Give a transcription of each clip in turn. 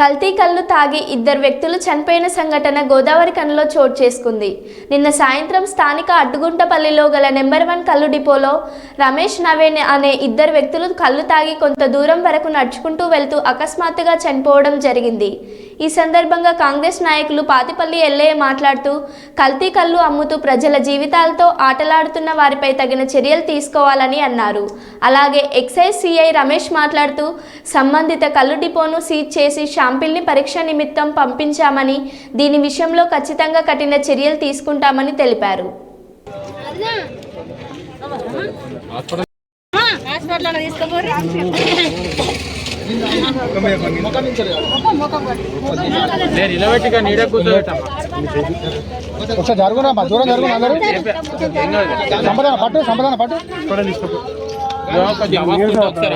కల్తీ కళ్ళు తాగి ఇద్దరు వ్యక్తులు చనిపోయిన సంఘటన గోదావరి కనులో చోటు చేసుకుంది. నిన్న సాయంత్రం స్థానిక అడ్డుగుంటపల్లిలో గల నెంబర్ వన్ కళ్ళు డిపోలో రమేష్ నవేన్ అనే ఇద్దరు వ్యక్తులు కళ్ళు తాగి కొంత దూరం వరకు నడుచుకుంటూ వెళ్తూ అకస్మాత్తుగా చనిపోవడం జరిగింది. ఈ సందర్భంగా కాంగ్రెస్ నాయకులు పాతిపల్లి ఎల్లయ్య మాట్లాడుతూ కల్తీ కళ్ళు అమ్ముతూ ప్రజల జీవితాలతో ఆటలాడుతున్న వారిపై తగిన చర్యలు తీసుకోవాలని అన్నారు. అలాగే ఎక్సైజ్ సిఐ రమేష్ మాట్లాడుతూ సంబంధిత కళ్ళు డిపోను సీజ్ చేసి షాంపిల్ని పరీక్ష నిమిత్తం పంపించామని దీని విషయంలో ఖచ్చితంగా కఠిన చర్యలు తీసుకుంటామని తెలిపారు. హాస్పిటల్ నేను నిలబెట్టిగా నీడ కూర్చోబెట్టమ్మా ఒకసారి జరుగునా దూరం జరుగునా అందరూ? సంపదాన పట్టు సంపదాన పట్టు.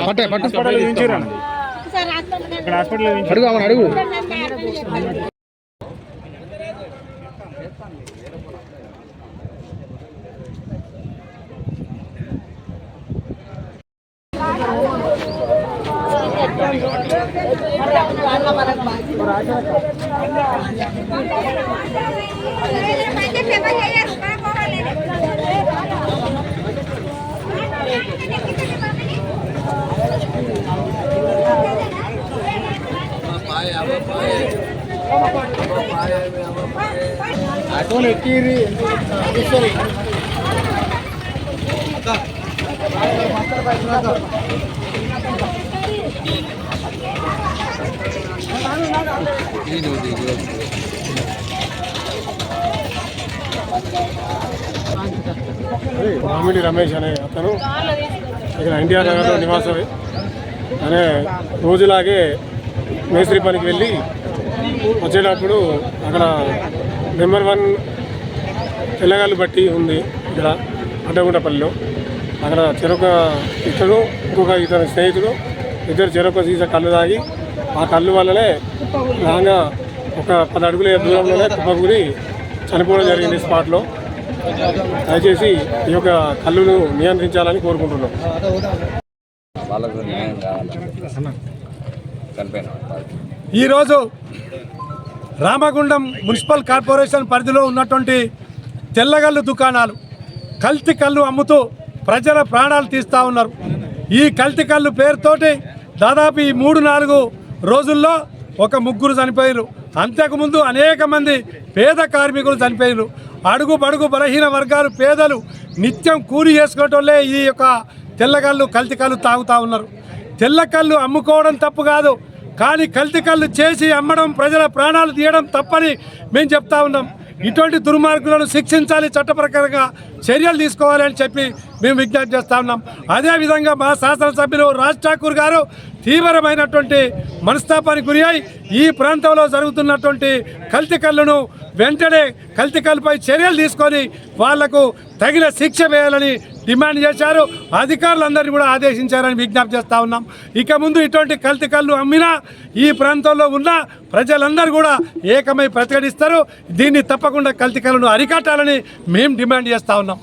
పట్టే పట్టు. హాస్పిటల్ అడుగు Aduh, kiri. Aduh, sorry. మామిడి రమేష్ అనే అతను ఇక్కడ ఎన్టీఆర్ నగర్లో నివాసమే. అనే రోజులాగే మేస్త్రి పనికి వెళ్ళి వచ్చేటప్పుడు అక్కడ నెంబర్ వన్ తెల్లగాళ్ళు బట్టి ఉంది ఇక్కడ అడ్డగుంటపల్లిలో. అక్కడ చెరొక ఇతడు ఇంకొక ఇతని స్నేహితుడు ఇద్దరు చెరొక సీసా కళ్ళు తాగి ఆ కళ్ళు వల్లనే రాగా ఒక పది అడుగుల దూరంలోనే కుప్పకూరి చనిపోవడం జరిగింది స్పాట్లో. దయచేసి ఈ యొక్క కళ్ళును నియంత్రించాలని కోరుకుంటున్నాం. వాళ్ళకు న్యాయం కావాలి? చనిపోయిన వాళ్ళకి. ఈరోజు రామగుండం మున్సిపల్ కార్పొరేషన్ పరిధిలో ఉన్నటువంటి తెల్లగల్లు దుకాణాలు కల్తీ కళ్ళు అమ్ముతూ ప్రజల ప్రాణాలు తీస్తూ ఉన్నారు. ఈ కల్తీ కళ్ళు పేరుతోటి దాదాపు ఈ మూడు నాలుగు రోజుల్లో ఒక ముగ్గురు చనిపోయారు అంతకుముందు అనేక మంది పేద కార్మికులు చనిపోయారు అడుగు బడుగు బలహీన వర్గాలు పేదలు నిత్యం కూలి చేసుకునేటోళ్ళే ఈ యొక్క తెల్లకళ్ళు కల్తికళ్ళు తాగుతూ ఉన్నారు. తెల్లకళ్ళు అమ్ముకోవడం తప్పు కాదు కానీ కల్తికళ్ళు చేసి అమ్మడం ప్రజల ప్రాణాలు తీయడం తప్పని మేము చెప్తా ఉన్నాం. ఇటువంటి దుర్మార్గులను శిక్షించాలి చట్ట ప్రకారంగా చర్యలు తీసుకోవాలని చెప్పి మేము విజ్ఞప్తి చేస్తా ఉన్నాం. అదేవిధంగా మా శాసనసభ్యులు రాజ్ ఠాకూర్ గారు తీవ్రమైనటువంటి మనస్తాపానికి గురి అయి ఈ ప్రాంతంలో జరుగుతున్నటువంటి కల్తీ కళ్ళను వెంటనే కల్తీ కళ్ళపై చర్యలు తీసుకొని వాళ్ళకు తగిన శిక్ష వేయాలని డిమాండ్ చేశారు. అధికారులందరినీ కూడా ఆదేశించారని విజ్ఞప్తి చేస్తూ ఉన్నాం. ఇక ముందు ఇటువంటి కల్తీ కళ్ళు అమ్మినా ఈ ప్రాంతంలో ఉన్న ప్రజలందరూ కూడా ఏకమై ప్రతిఘటిస్తారు. దీన్ని తప్పకుండా కల్తీ కళ్ళను అరికట్టాలని మేము డిమాండ్ చేస్తూ ఉన్నాం.